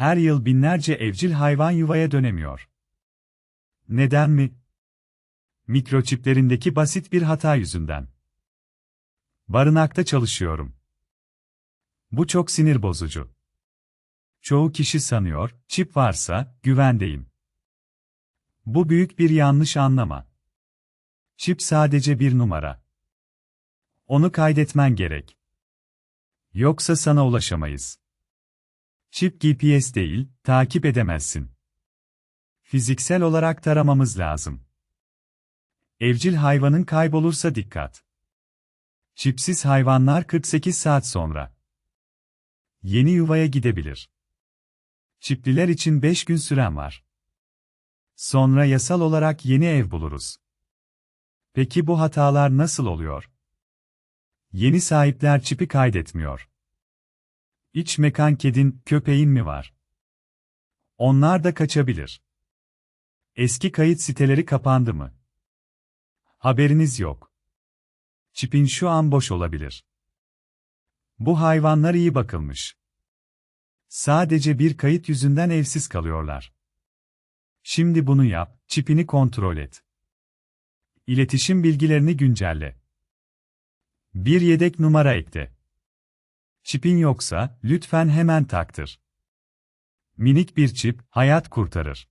Her yıl binlerce evcil hayvan yuvaya dönemiyor. Neden mi? Mikroçiplerindeki basit bir hata yüzünden. Barınakta çalışıyorum. Bu çok sinir bozucu. Çoğu kişi sanıyor, çip varsa, güvendeyim. Bu büyük bir yanlış anlama. Çip sadece bir numara. Onu kaydetmen gerek. Yoksa sana ulaşamayız. Çip GPS değil, takip edemezsin. Fiziksel olarak taramamız lazım. Evcil hayvanın kaybolursa dikkat. Çipsiz hayvanlar 48 saat sonra yeni yuvaya gidebilir. Çipliler için 5 gün süren var. Sonra yasal olarak yeni ev buluruz. Peki bu hatalar nasıl oluyor? Yeni sahipler çipi kaydetmiyor. İç mekan kedin, köpeğin mi var? Onlar da kaçabilir. Eski kayıt siteleri kapandı mı? Haberiniz yok. Çipin şu an boş olabilir. Bu hayvanlar iyi bakılmış. Sadece bir kayıt yüzünden evsiz kalıyorlar. Şimdi bunu yap, çipini kontrol et. İletişim bilgilerini güncelle. Bir yedek numara ekle. Çipin yoksa, lütfen hemen taktır. Minik bir çip, hayat kurtarır.